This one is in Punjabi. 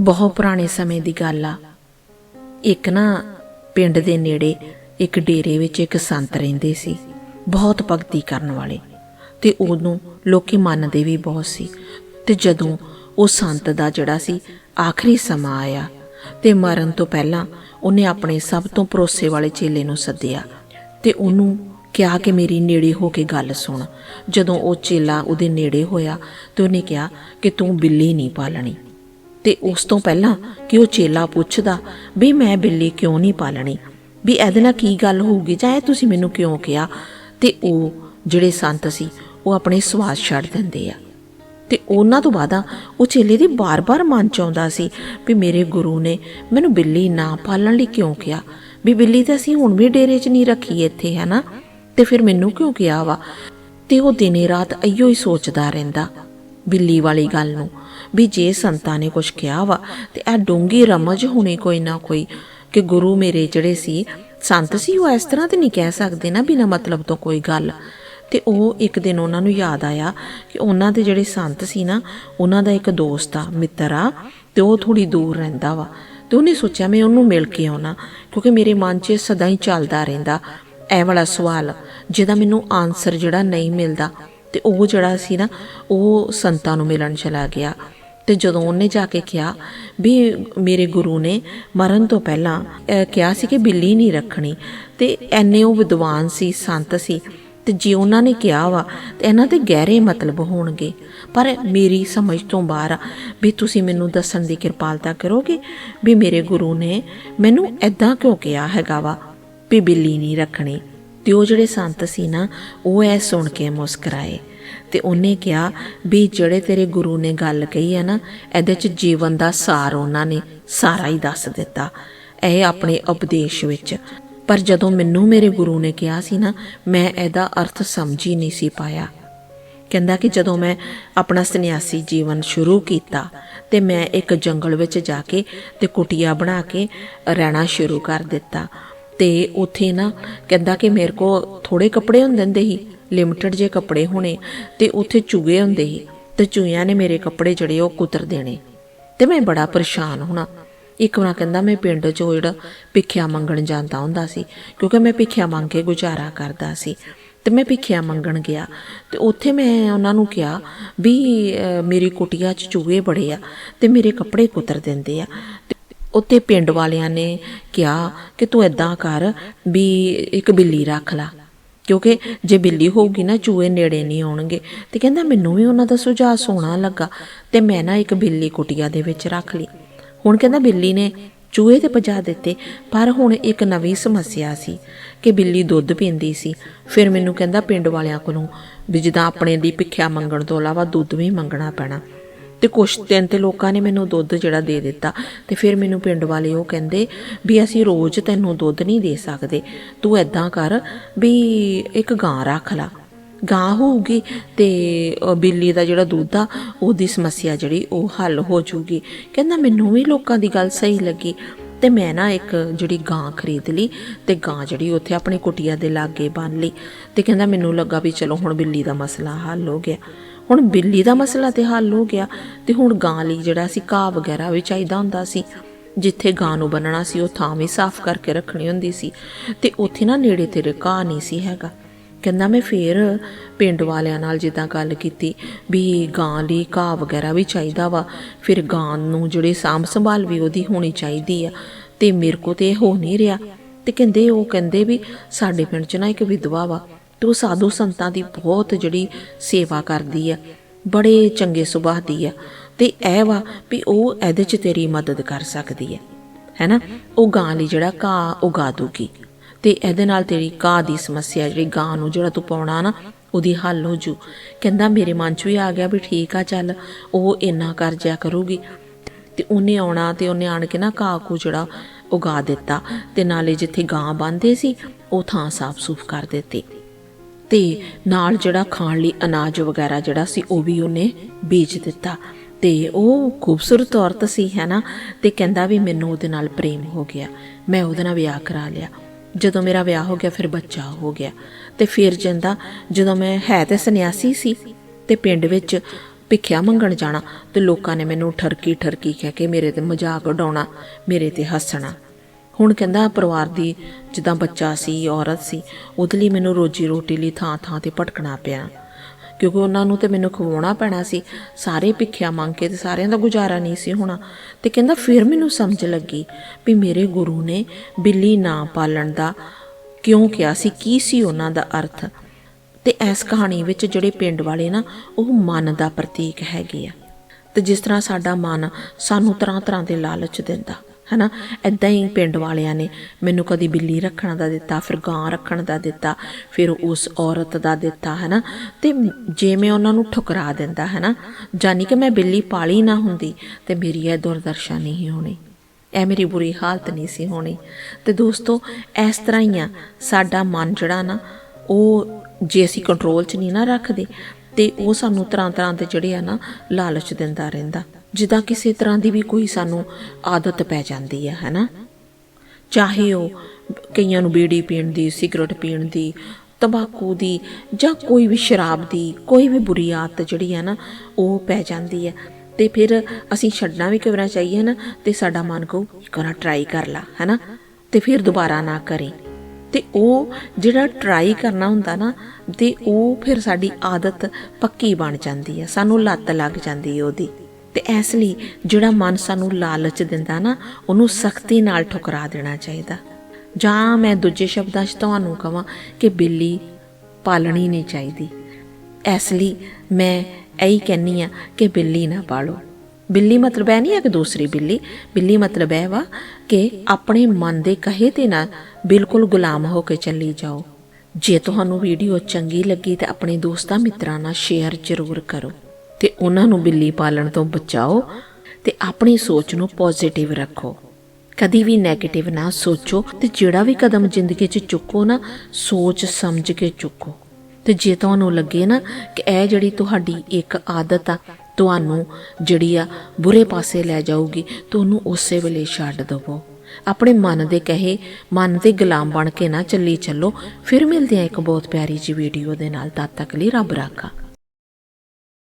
ਬਹੁਤ ਪੁਰਾਣੇ ਸਮੇਂ ਦੀ ਗੱਲ ਆ। ਇੱਕ ਨਾ ਪਿੰਡ ਦੇ ਨੇੜੇ ਇੱਕ ਡੇਰੇ ਵਿੱਚ ਇੱਕ ਸੰਤ ਰਹਿੰਦੇ ਸੀ। ਬਹੁਤ ਭਗਤੀ ਕਰਨ ਵਾਲੇ। ਤੇ ਉਹਨੂੰ ਲੋਕੀ ਮੰਨਦੇ ਵੀ ਬਹੁਤ ਸੀ। ਤੇ ਜਦੋਂ ਉਹ ਸੰਤ ਦਾ ਜਿਹੜਾ ਸੀ, ਆਖਰੀ ਸਮਾਂ ਆਇਆ ਤੇ ਮਰਨ ਤੋਂ ਪਹਿਲਾਂ ਉਹਨੇ ਆਪਣੇ ਸਭ ਤੋਂ ਭਰੋਸੇ ਵਾਲੇ ਚੇਲੇ ਨੂੰ ਸੱਦਿਆ। ਤੇ ਉਹਨੂੰ ਕਿਹਾ ਕਿ ਮੇਰੀ ਨੇੜੇ ਹੋ ਕੇ ਗੱਲ ਸੁਣ। ਜਦੋਂ ਉਹ ਚੇਲਾ ਉਹਦੇ ਨੇੜੇ ਹੋਇਆ ਤੇ ਉਹਨੇ ਕਿਹਾ ਕਿ ਤੂੰ ਬਿੱਲੀ ਨਹੀਂ ਪਾਲਣੀ। ਤੇ ਉਸ ਤੋਂ ਪਹਿਲਾਂ ਕਿ ਉਹ ਚੇਲਾ ਪੁੱਛਦਾ ਵੀ ਮੈਂ ਬਿੱਲੀ ਕਿਉਂ ਨਹੀਂ ਪਾਲਣੀ? ਵੀ ਇਹਦੇ ਨਾਲ ਕੀ ਗੱਲ ਹੋਊਗੀ? ਚਾਹੇ ਤੁਸੀਂ ਮੈਨੂੰ ਕਿਉਂ ਕਿਹਾ? ਤੇ ਉਹ ਜਿਹੜੇ ਸੰਤ ਸੀ, ਉਹ ਆਪਣੇ ਸਵਾਸ ਛੱਡ ਦਿੰਦੇ ਆ। ਤੇ ਉਹਨਾਂ ਤੋਂ ਬਾਅਦ ਉਹ ਚੇਲੇ ਦੀ ਬਾਰ-ਬਾਰ ਮਨ ਚ ਆਉਂਦਾ ਸੀ ਵੀ ਮੇਰੇ ਗੁਰੂ ਨੇ ਮੈਨੂੰ ਬਿੱਲੀ ਨਾ ਪਾਲਣ ਲਈ ਕਿਉਂ ਕਿਹਾ? ਵੀ ਬਿੱਲੀ ਤਾਂ ਅਸੀਂ ਹੁਣ ਵੀ ਡੇਰੇ 'ਚ ਨਹੀਂ ਰੱਖੀ ਇੱਥੇ, ਹੈ ਨਾ? ਤੇ ਫਿਰ ਮੈਨੂੰ ਕਿਉਂ ਕਿਹਾ ਵਾ? ਤੇ ਉਹ ਦਿਨੇ ਰਾਤ ਅਈਓ ਹੀ ਸੋਚਦਾ ਰਹਿੰਦਾ। ਬਿੱਲੀ ਵਾਲੀ ਗੱਲ ਨੂੰ। ਵੀ ਜੇ ਸੰਤਾਂ ਨੇ ਕੁਝ ਕਿਹਾ ਵਾ, ਤੇ ਇਹ ਡੂੰਗੀ ਰਮਜ ਹੋਣੀ ਕੋਈ ਨਾ ਕੋਈ ਕਿ ਗੁਰੂ ਮੇਰੇ ਜਿਹੜੇ ਸੀ, ਸੰਤ ਸੀ, ਉਹ ਇਸ ਤਰ੍ਹਾਂ ਤੇ ਨਹੀਂ ਕਹਿ ਸਕਦੇ ਨਾ ਬਿਨਾ ਮਤਲਬ ਤੋਂ ਕੋਈ ਗੱਲ। ਤੇ ਉਹ ਇੱਕ ਦਿਨ ਉਹਨਾਂ ਨੂੰ ਯਾਦ ਆਇਆ ਕਿ ਉਹਨਾਂ ਦੇ ਜਿਹੜੇ ਸੰਤ ਸੀ ਨਾ, ਉਹਨਾਂ ਦਾ ਇੱਕ ਦੋਸਤ ਆ, ਮਿੱਤਰ ਆ, ਤੇ ਉਹ ਥੋੜੀ ਦੂਰ ਰਹਿੰਦਾ ਵਾ। ਤੇ ਉਹਨੇ ਸੋਚਿਆ, ਮੈਂ ਉਹਨੂੰ ਮਿਲ ਕੇ ਆਉਣਾ, ਕਿਉਂਕਿ ਮੇਰੇ ਮਨ 'ਚ ਸਦਾ ਹੀ ਚੱਲਦਾ ਰਹਿੰਦਾ। ਇਹ ਵਾਲਾ ਸਵਾਲ, ਜਿਹਦਾ ਮੈਨੂੰ ਆਨਸਰ ਜਿਹੜਾ ਨਹੀਂ ਮਿਲਦਾ ਤੇ ਉਹ ਜਿਹੜਾ ਸੀ ਨਾ, ਉਹ ਸੰਤਾਂ ਨੂੰ ਮਿਲਣ ਚਲਾ ਗਿਆ। ਤੇ ਜਦੋਂ ਉਹਨੇ ਜਾ ਕੇ ਕਿਹਾ ਵੀ ਮੇਰੇ ਗੁਰੂ ਨੇ ਮਰਨ ਤੋਂ ਪਹਿਲਾਂ ਕਿਹਾ ਸੀ ਕਿ ਬਿੱਲੀ ਨਹੀਂ ਰੱਖਣੀ। ਤੇ ਐਨੇ ਉਹ ਵਿਦਵਾਨ ਸੀ, ਸੰਤ ਸੀ, ਤੇ ਜੇ ਉਹਨਾਂ ਨੇ ਕਿਹਾ ਵਾ, ਤੇ ਇਹਨਾਂ ਦੇ ਗਹਿਰੇ ਮਤਲਬ ਹੋਣਗੇ। ਪਰ ਮੇਰੀ ਸਮਝ ਤੋਂ ਬਾਹਰ ਆ ਵੀ ਤੁਸੀਂ ਮੈਨੂੰ ਦੱਸਣ ਦੀ ਕਿਰਪਾਲਤਾ ਕਰੋਗੇ ਵੀ ਮੇਰੇ ਗੁਰੂ ਨੇ ਮੈਨੂੰ ਐਦਾਂ ਕਿਉਂ ਕਿਹਾ ਹੈਗਾ ਵਾ ਵੀ ਬਿੱਲੀ ਨਹੀਂ ਰੱਖਣੀ। ਤੇ ਉਹ ਜਿਹੜੇ ਸੰਤ ਸੀ ਨਾ, ਉਹ ਐ ਸੁਣ ਕੇ ਮੁਸਕਰਾਏ ਤੇ ਉਹਨੇ ਕਿਹਾ, ਵੀ ਜਿਹੜੇ ਤੇਰੇ ਗੁਰੂ ਨੇ ਗੱਲ ਕਹੀ ਹੈ ਨਾ, ਇਹਦੇ ਚ ਜੀਵਨ ਦਾ ਸਾਰ ਉਹਨਾਂ ਨੇ ਸਾਰਾ ਹੀ ਦੱਸ ਦਿੱਤਾ। ਇਹ ਆਪਣੇ ਉਪਦੇਸ਼ ਵਿੱਚ। ਪਰ ਜਦੋਂ ਮੈਨੂੰ ਮੇਰੇ ਗੁਰੂ ਨੇ ਕਿਹਾ ਸੀ ਨਾ, ਮੈਂ ਇਹਦਾ ਅਰਥ ਸਮਝ ਹੀ ਨਹੀਂ ਸੀ ਪਾਇਆ। ਕਹਿੰਦਾ ਕਿ ਜਦੋਂ ਮੈਂ ਆਪਣਾ ਸੰਨਿਆਸੀ ਜੀਵਨ ਸ਼ੁਰੂ ਕੀਤਾ ਤੇ ਮੈਂ ਇੱਕ ਜੰਗਲ ਵਿੱਚ ਜਾ ਕੇ ਤੇ ਕੁਟੀਆ ਬਣਾ ਕੇ ਰਹਿਣਾ ਸ਼ੁਰੂ ਕਰ ਦਿੱਤਾ ਤੇ ਉੱਥੇ ਨਾ ਕਹਿੰਦਾ ਕਿ ਮੇਰੇ ਕੋ ਥੋੜੇ ਕੱਪੜੇ ਹੁੰਦੇ ਹੁੰਦੇ ਸੀ ਲਿਮਟਿਡ ਜੇ ਕੱਪੜੇ ਹੋਣੇ ਤੇ ਉੱਥੇ ਚੂਹੇ ਹੁੰਦੇ ਸੀ ਤੇ ਚੂਹਿਆਂ ਨੇ ਮੇਰੇ ਕੱਪੜੇ ਜਿਹੜੇ ਉਹ ਕੁਤਰ ਦੇਣੇ। ਤੇ ਮੈਂ ਬੜਾ ਪਰੇਸ਼ਾਨ ਹੋਣਾ। ਇੱਕ ਵਾਰ ਕਹਿੰਦਾ ਮੈਂ ਪਿੰਡ 'ਚੋਂ ਜਿਹੜਾ ਭਿੱਖਿਆ ਮੰਗਣ ਜਾਂਦਾ ਹੁੰਦਾ ਸੀ, ਕਿਉਂਕਿ ਮੈਂ ਭਿੱਖਿਆ ਮੰਗ ਕੇ ਗੁਜ਼ਾਰਾ ਕਰਦਾ ਸੀ। ਤੇ ਮੈਂ ਭਿੱਖਿਆ ਮੰਗਣ ਗਿਆ ਤੇ ਉੱਥੇ ਮੈਂ ਉਹਨਾਂ ਨੂੰ ਕਿਹਾ ਵੀ ਮੇਰੀ ਕੁਟੀਆ 'ਚ ਚੂਹੇ ਬੜੇ ਆ ਤੇ ਮੇਰੇ ਕੱਪੜੇ ਕੁਤਰ ਦਿੰਦੇ ਆ। ਉੱਤੇ ਪਿੰਡ ਵਾਲਿਆਂ ਨੇ ਕਿਹਾ ਕਿ ਤੂੰ ਐਦਾਂ ਕਰ ਵੀ ਇੱਕ ਬਿੱਲੀ ਰੱਖ ਲਾ। ਕਿਉਂਕਿ ਜੇ ਬਿੱਲੀ ਹੋਊਗੀ ਨਾ, ਚੂਹੇ ਨੇੜੇ ਨਹੀਂ ਆਉਣਗੇ। ਤੇ ਕਹਿੰਦਾ, ਮੈਨੂੰ ਵੀ ਉਹਨਾਂ ਦਾ ਸੁਝਾਅ ਸੋਹਣਾ ਲੱਗਾ ਤੇ ਮੈਂ ਨਾ ਇੱਕ ਬਿੱਲੀ ਕੁਟੀਆ ਦੇ ਵਿੱਚ ਰੱਖ ਲਈ। ਹੁਣ ਕਹਿੰਦਾ, ਬਿੱਲੀ ਨੇ ਚੂਹੇ ਤੇ ਭਜਾ ਦਿੱਤੇ, ਪਰ ਹੁਣ ਇੱਕ ਨਵੀਂ ਸਮੱਸਿਆ ਸੀ ਕਿ ਬਿੱਲੀ ਦੁੱਧ ਪੀਂਦੀ ਸੀ। ਫਿਰ ਮੈਨੂੰ ਕਹਿੰਦਾ ਪਿੰਡ ਵਾਲਿਆਂ ਕੋਲੋਂ ਵੀ ਜਿੱਦਾਂ ਆਪਣੇ ਦੀ ਭਿੱਖਿਆ ਮੰਗਣ ਤੋਂ ਇਲਾਵਾ ਦੁੱਧ ਵੀ ਮੰਗਣਾ ਪੈਣਾ। ਤੇ ਕੁਛ ਦਿਨ ਤੇ ਲੋਕਾਂ ਨੇ ਮੈਨੂੰ ਦੁੱਧ ਜਿਹੜਾ ਦੇ ਦਿੱਤਾ ਤੇ ਫਿਰ ਮੈਨੂੰ ਪਿੰਡ ਵਾਲੇ ਉਹ ਕਹਿੰਦੇ ਵੀ ਅਸੀਂ ਰੋਜ਼ ਤੈਨੂੰ ਦੁੱਧ ਨਹੀਂ ਦੇ ਸਕਦੇ। ਤੂੰ ਐਦਾਂ ਕਰ ਵੀ ਇੱਕ ਗਾਂ ਰੱਖ ਲਾ। ਗਾਂ ਹੋਊਗੀ ਤੇ ਬਿੱਲੀ ਦਾ ਜਿਹੜਾ ਦੁੱਧ ਆ, ਉਹਦੀ ਸਮੱਸਿਆ ਜਿਹੜੀ ਉਹ ਹੱਲ ਹੋ ਜੂਗੀ ਕਹਿੰਦਾ ਮੈਨੂੰ ਵੀ ਲੋਕਾਂ ਦੀ ਗੱਲ ਸਹੀ ਲੱਗੀ ਤੇ ਮੈਂ ਨਾ ਇੱਕ ਜਿਹੜੀ ਗਾਂ ਖਰੀਦ ਲਈ ਤੇ ਗਾਂ ਜਿਹੜੀ ਉੱਥੇ ਆਪਣੀ ਕੁਟੀਆ ਦੇ ਲਾਗੇ ਬੰਨ ਲਈ ਤੇ ਕਹਿੰਦਾ ਮੈਨੂੰ ਲੱਗਾ ਵੀ ਚਲੋ ਹੁਣ ਬਿੱਲੀ ਦਾ ਮਸਲਾ ਹੱਲ ਹੋ ਗਿਆ। ਹੁਣ ਬਿੱਲੀ ਦਾ ਮਸਲਾ ਤੇ ਹੱਲ ਹੋ ਗਿਆ ਤੇ ਹੁਣ ਗਾਂ ਲਈ ਜਿਹੜਾ ਸੀ ਘਾਹ ਵਗੈਰਾ ਵੀ ਚਾਹੀਦਾ ਹੁੰਦਾ ਸੀ। ਜਿੱਥੇ ਗਾਂ ਨੂੰ ਬੰਨਣਾ ਸੀ, ਉਹ ਥਾਂ ਵੀ ਸਾਫ਼ ਕਰਕੇ ਰੱਖਣੀ ਹੁੰਦੀ ਸੀ ਤੇ ਉੱਥੇ ਨਾ ਨੇੜੇ ਤੇਰੇ ਘਾਹ ਨਹੀਂ ਸੀ ਹੈਗਾ। ਕਹਿੰਦਾ ਮੈਂ ਫੇਰ ਪਿੰਡ ਵਾਲਿਆਂ ਨਾਲ ਜਿੱਦਾਂ ਗੱਲ ਕੀਤੀ ਵੀ ਗਾਂ ਲਈ ਘਾਹ ਵਗੈਰਾ ਵੀ ਚਾਹੀਦਾ ਵਾ, ਫਿਰ ਗਾਂ ਨੂੰ ਜਿਹੜੇ ਸਾਂਭ ਸੰਭਾਲ ਵੀ ਉਹਦੀ ਹੋਣੀ ਚਾਹੀਦੀ ਆ ਤੇ ਮੇਰੇ ਕੋ ਤੇ ਇਹ ਹੋ ਨਹੀਂ ਰਿਹਾ। ਤੇ ਕਹਿੰਦੇ ਉਹ ਕਹਿੰਦੇ ਵੀ ਸਾਡੇ ਪਿੰਡ 'ਚ ਨਾ ਇੱਕ ਵਿਧਵਾ ਵਾ ਤੇ ਉਹ ਸਾਧੂ ਸੰਤਾਂ ਦੀ ਬਹੁਤ ਜਿਹੜੀ ਸੇਵਾ ਕਰਦੀ ਆ, ਬੜੇ ਚੰਗੇ ਸੁਭਾਅ ਦੀ ਆ। ਤੇ ਇਹ ਵਾ ਵੀ ਉਹ ਇਹਦੇ 'ਚ ਤੇਰੀ ਮਦਦ ਕਰ ਸਕਦੀ ਹੈ ਹੈਨਾ? ਉਹ ਗਾਂ ਲਈ ਜਿਹੜਾ ਘਾਹ ਉਗਾ ਦੂਗੀ। ਤੇ ਇਹਦੇ ਨਾਲ ਤੇਰੀ ਘਾਹ ਦੀ ਸਮੱਸਿਆ ਜਿਹੜੀ ਗਾਂ ਨੂੰ ਜਿਹੜਾ ਤੂੰ ਪਾਉਣਾ ਨਾ, ਉਹਦੀ ਹੱਲ ਹੋ ਜੂ। ਕਹਿੰਦਾ ਮੇਰੇ ਮਨ 'ਚ ਵੀ ਆ ਗਿਆ ਵੀ ਠੀਕ ਆ, ਚੱਲ ਉਹ ਇੰਨਾ ਕਰ ਜਿਆ ਕਰੂਗੀ। ਤੇ ਉਹਨੇ ਆਉਣਾ ਤੇ ਉਹਨੇ ਆਣ ਕੇ ਨਾ ਘਾਹ ਕੋ ਜਿਹੜਾ ਉਗਾ ਦਿੱਤਾ। ਤੇ ਨਾਲੇ ਜਿੱਥੇ ਗਾਂ ਬੰਦੇ ਸੀ, ਉਹ ਥਾਂ ਸਾਫ਼ ਸੂਫ ਕਰ ਦਿੱਤੀ। ਤੇ ਨਾਲ ਜਿਹੜਾ ਖਾਣ ਲਈ ਅਨਾਜ ਵਗੈਰਾ ਜਿਹੜਾ ਸੀ, ਉਹ ਵੀ ਉਹਨੇ ਬੀਜ ਦਿੱਤਾ। ਤੇ ਉਹ ਖੂਬਸੂਰਤ ਔਰਤ ਸੀ ਹੈ ਨਾ ਤੇ ਕਹਿੰਦਾ ਵੀ ਮੈਨੂੰ ਉਹਦੇ ਨਾਲ ਪ੍ਰੇਮ ਹੋ ਗਿਆ। ਮੈਂ ਉਹਦੇ ਨਾਲ ਵਿਆਹ ਕਰਾ ਲਿਆ। ਜਦੋਂ ਮੇਰਾ ਵਿਆਹ ਹੋ ਗਿਆ, ਫਿਰ ਬੱਚਾ ਹੋ ਗਿਆ। ਤੇ ਫਿਰ ਜਾਂਦਾ, ਜਦੋਂ ਮੈਂ ਹੈ ਤੇ ਸੰਨਿਆਸੀ ਸੀ ਤੇ ਪਿੰਡ ਵਿੱਚ ਭਿੱਖਿਆ ਮੰਗਣ ਜਾਣਾ, ਤੇ ਲੋਕਾਂ ਨੇ ਮੈਨੂੰ ਠਰਕੀ ਠਰਕੀ ਕਹਿ ਕੇ ਮੇਰੇ ਤੇ ਮਜ਼ਾਕ ਉਡਾਉਣਾ, ਮੇਰੇ ਤੇ ਹੱਸਣਾ। ਹੁਣ ਕਹਿੰਦਾ ਪਰਿਵਾਰ ਦੀ ਜਿੱਦਾਂ ਬੱਚਾ ਸੀ, ਔਰਤ ਸੀ, ਉਹਦੇ ਲਈ ਮੈਨੂੰ ਰੋਜੀ ਰੋਟੀ ਲਈ ਥਾਂ ਥਾਂ ਤੇ ਭਟਕਣਾ ਪਿਆ। ਕਿਉਂਕਿ ਉਹਨਾਂ ਨੂੰ ਤੇ ਮੈਨੂੰ ਖਵਾਉਣਾ ਪੈਣਾ ਸੀ, ਸਾਰੇ ਭਿੱਖਿਆ ਮੰਗ ਕੇ ਤੇ ਸਾਰਿਆਂ ਦਾ ਗੁਜ਼ਾਰਾ ਨਹੀਂ ਸੀ ਹੋਣਾ। ਤੇ ਕਹਿੰਦਾ ਫਿਰ ਮੈਨੂੰ ਸਮਝ ਲੱਗੀ ਵੀ ਮੇਰੇ ਗੁਰੂ ਨੇ ਬਿੱਲੀ ਨਾ ਪਾਲਣ ਦਾ ਕਿਉਂ ਕਿਹਾ ਸੀ, ਕੀ ਸੀ ਉਹਨਾਂ ਦਾ ਅਰਥ? ਤੇ ਇਸ ਕਹਾਣੀ ਵਿੱਚ ਜਿਹੜੇ ਪਿੰਡ ਵਾਲੇ ਨਾ, ਉਹ ਮਨ ਦਾ ਪ੍ਰਤੀਕ ਹੈਗੇ ਆ। ਤੇ ਜਿਸ ਤਰ੍ਹਾਂ ਸਾਡਾ ਮਨ ਸਾਨੂੰ ਤਰ੍ਹਾਂ ਤਰ੍ਹਾਂ ਦੇ ਲਾਲਚ ਦਿੰਦਾ। ਹਨਾ? ਐਦਾਂ ਹੀ ਪਿੰਡ ਵਾਲਿਆਂ ਨੇ ਮੈਨੂੰ ਕਦੀ ਬਿੱਲੀ ਰੱਖਣ ਦਾ ਦਿੱਤਾ, ਫਿਰ ਗਾਂ ਰੱਖਣ ਦਾ ਦਿੱਤਾ, ਫਿਰ ਉਸ ਔਰਤ ਦਾ ਦਿੱਤਾ, ਹਨਾ? ਤੇ ਜੇ ਮੈਂ ਉਹਨਾਂ ਨੂੰ ਠੁਕਰਾ ਦਿੰਦਾ, ਹਨਾ? ਜਾਨੀ ਕਿ ਮੈਂ ਬਿੱਲੀ ਪਾਲੀ ਨਾ ਹੁੰਦੀ, ਤੇ ਮੇਰੀ ਇਹ ਦੁਰਦਰਸ਼ਾ ਨਹੀਂ ਹੋਣੀ। ਇਹ ਮੇਰੀ ਬੁਰੀ ਹਾਲਤ ਨਹੀਂ ਸੀ ਹੋਣੀ। ਤੇ ਦੋਸਤੋ, ਇਸ ਤਰ੍ਹਾਂ ਹੀ ਆ। ਸਾਡਾ ਮਨ ਜਿਹੜਾ ਨਾ, ਉਹ ਜੇ ਅਸੀਂ ਕੰਟਰੋਲ 'ਚ ਨਹੀਂ ਨਾ ਰੱਖਦੇ, ਤੇ ਉਹ ਸਾਨੂੰ ਤਰ੍ਹਾਂ ਤਰ੍ਹਾਂ ਦੇ ਜਿਹੜੇ ਆ ਨਾ ਲਾਲਚ ਦਿੰਦਾ ਰਹਿੰਦਾ। ਜਿੱਦਾਂ ਕਿਸੇ ਤਰ੍ਹਾਂ ਦੀ ਵੀ ਕੋਈ ਸਾਨੂੰ ਆਦਤ ਪੈ ਜਾਂਦੀ ਹੈ ਹੈਨਾ? ਚਾਹੇ ਉਹ ਕਈਆਂ ਨੂੰ ਬੀੜੀ ਪੀਣ ਦੀ, ਸਿਗਰਟ ਪੀਣ ਦੀ, ਤੰਬਾਕੂ ਦੀ ਜਾਂ ਕੋਈ ਵੀ ਸ਼ਰਾਬ ਦੀ, ਕੋਈ ਵੀ ਬੁਰੀ ਆਦਤ ਜਿਹੜੀ ਹੈ ਨਾ, ਉਹ ਪੈ ਜਾਂਦੀ ਹੈ ਤੇ ਫਿਰ ਅਸੀਂ ਛੱਡਣਾ ਵੀ ਕਿਵਰਾਂ ਚਾਹੀਏ ਨਾ ਤੇ ਸਾਡਾ ਮਨ ਕਹੂ ਇੱਕ ਵਾਰ ਟਰਾਈ ਕਰ ਲਾ, ਹੈਨਾ? ਤੇ ਫਿਰ ਦੁਬਾਰਾ ਨਾ ਕਰੇ। ਤੇ ਉਹ ਜਿਹੜਾ ਟਰਾਈ ਕਰਨਾ ਹੁੰਦਾ ਨਾ, ਤੇ ਉਹ ਫਿਰ ਸਾਡੀ ਆਦਤ ਪੱਕੀ ਬਣ ਜਾਂਦੀ ਹੈ ਸਾਨੂੰ ਲੱਤ ਲੱਗ ਜਾਂਦੀ ਹੈ ਉਹਦੀ। ਤੇ ਇਸ ਲਈ ਜਿਹੜਾ ਮਨ ਸਾਨੂੰ ਲਾਲਚ ਦਿੰਦਾ ਨਾ, ਉਹਨੂੰ ਸਖਤੀ ਨਾਲ ਠੁਕਰਾ ਦੇਣਾ ਚਾਹੀਦਾ। ਜਾਂ ਮੈਂ ਦੂਜੇ ਸ਼ਬਦਾਂ 'ਚ ਤੁਹਾਨੂੰ ਕਹਾਂ ਕਿ ਬਿੱਲੀ ਪਾਲਣੀ ਨਹੀਂ ਚਾਹੀਦੀ। ਇਸ ਲਈ ਮੈਂ ਇਹੀ ਕਹਿੰਨੀ ਆ ਕਿ ਬਿੱਲੀ ਨਾ ਪਾਲੋ। ਬਿੱਲੀ ਮਤਲਬ ਇਹ ਨਹੀਂ ਹੈ ਕਿ ਦੂਸਰੀ ਬਿੱਲੀ। ਬਿੱਲੀ ਮਤਲਬ ਇਹ ਵਾ ਕਿ ਆਪਣੇ ਮਨ ਦੇ ਕਹੇ ਤੇ ਨਾ ਬਿਲਕੁਲ ਗੁਲਾਮ ਹੋ ਕੇ ਚੱਲੀ ਜਾਓ। ਜੇ ਤੁਹਾਨੂੰ ਵੀਡੀਓ ਚੰਗੀ ਲੱਗੀ ਤਾਂ ਆਪਣੇ ਦੋਸਤਾਂ ਮਿੱਤਰਾਂ ਨਾਲ ਸ਼ੇਅਰ ਜ਼ਰੂਰ ਕਰੋ। ਤੇ ਉਹਨਾਂ ਨੂੰ ਬਿੱਲੀ ਪਾਲਣ ਤੋਂ ਬਚਾਓ ਤੇ ਆਪਣੀ ਸੋਚ ਨੂੰ ਪੋਜ਼ਿਟਿਵ ਰੱਖੋ। ਕਦੀ ਵੀ 네ਗੇਟਿਵ ਨਾ ਸੋਚੋ ਤੇ ਜਿਹੜਾ ਵੀ ਕਦਮ ਜ਼ਿੰਦਗੀ 'ਚ ਚੁੱਕੋ ਨਾ, ਸੋਚ ਸਮਝ ਕੇ ਚੁੱਕੋ। ਤੇ ਜੇ ਤੁਹਾਨੂੰ ਲੱਗੇ ਨਾ ਕਿ ਇਹ ਜਿਹੜੀ ਤੁਹਾਡੀ ਇੱਕ ਆਦਤ ਆ, ਤੁਹਾਨੂੰ ਜਿਹੜੀ ਆ ਬੁਰੇ ਪਾਸੇ ਲੈ ਜਾਊਗੀ, ਤੁਹਾਨੂੰ ਉਸੇ ਵੇਲੇ ਛੱਡ ਦਵੋ। ਆਪਣੇ ਮਨ ਦੇ ਕਹੇ, ਮਨ ਦੇ ਗੁਲਾਮ ਬਣ ਕੇ ਨਾ ਚੱਲੀ ਚੱਲੋ, ਫਿਰ ਮਿਲਦੇ ਆ ਇੱਕ ਬਹੁਤ ਪਿਆਰੀ ਜੀ ਵੀਡੀਓ ਦੇ ਨਾਲ। ਤਦ ਤੱਕ ਲਈ ਰੱਬ ਰਾਖਾ।